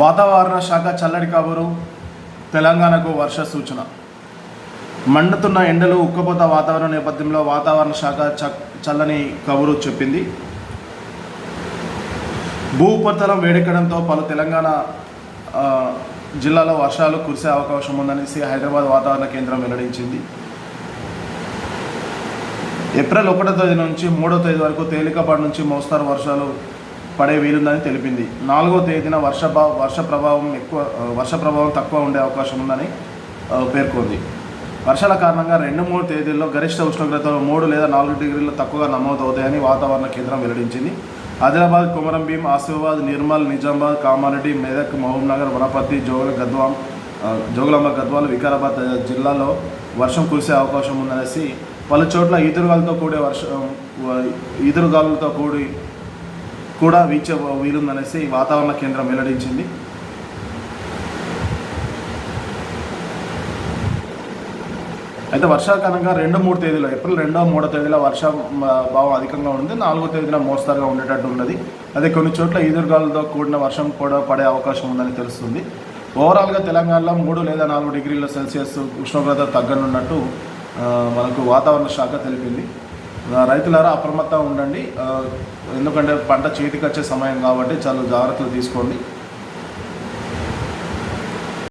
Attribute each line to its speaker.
Speaker 1: వాతావరణ శాఖ చల్లడి కబురు తెలంగాణకు వర్ష సూచన. మండుతున్న ఎండలు ఉక్కపోత వాతావరణ నేపథ్యంలో వాతావరణ శాఖ చ చల్లని కబురు చెప్పింది. భూ ఉపరితలం వేడెక్కడంతో పలు తెలంగాణ జిల్లాలో వర్షాలు కురిసే అవకాశం ఉందనేసి హైదరాబాద్ వాతావరణ కేంద్రం వెల్లడించింది. ఏప్రిల్ ఒకటో తేదీ నుంచి మూడో తేదీ వరకు తేలికపాటి నుంచి మోస్తారు వర్షాలు పడే వీలుందని తెలిపింది. నాలుగో తేదీన వర్ష వర్ష ప్రభావం ఎక్కువ వర్ష ప్రభావం తక్కువ ఉండే అవకాశం ఉందని పేర్కొంది. వర్షాల కారణంగా రెండు మూడు తేదీల్లో గరిష్ట ఉష్ణోగ్రతలు మూడు లేదా నాలుగు డిగ్రీలు తక్కువగా నమోదవుతాయని వాతావరణ కేంద్రం వెల్లడించింది. ఆదిలాబాద్ కుమరం భీం ఆసిఫాబాద్ నిర్మల్ నిజామాబాద్ కామారెడ్డి మెదక్ మహబూబ్ నగర్ వనపర్తి జోగుల గద్వాం జోగులాంబ గద్వాల్ వికారాబాద్ జిల్లాలో వర్షం కురిసే అవకాశం ఉందనేసి పలు చోట్ల ఈదురుగాలతో కూడే వర్షం ఈదురుగాలులతో కూడి కూడా వీచే వీలుందనేసి వాతావరణ కేంద్రం వెల్లడించింది. అయితే వర్షాకాలంగా రెండు మూడు తేదీలో ఏప్రిల్ రెండో మూడో తేదీలో వర్షం భావం అధికంగా ఉంది నాలుగో తేదీన మోస్తారుగా ఉండేటట్టు ఉన్నది. అదే కొన్ని చోట్ల ఈదురుగాలతో కూడిన వర్షం కూడా పడే అవకాశం ఉందని తెలుస్తుంది. ఓవరాల్గా తెలంగాణలో మూడు లేదా నాలుగు డిగ్రీల సెల్సియస్ ఉష్ణోగ్రత తగ్గనున్నట్టు మనకు వాతావరణ శాఖ తెలిపింది. రైతులారా అప్రమత్తంగా ఉండండి. ఎందుకంటే పంట చేతికి వచ్చే సమయం కాబట్టి చాలా జాగ్రత్తలు తీసుకోండి.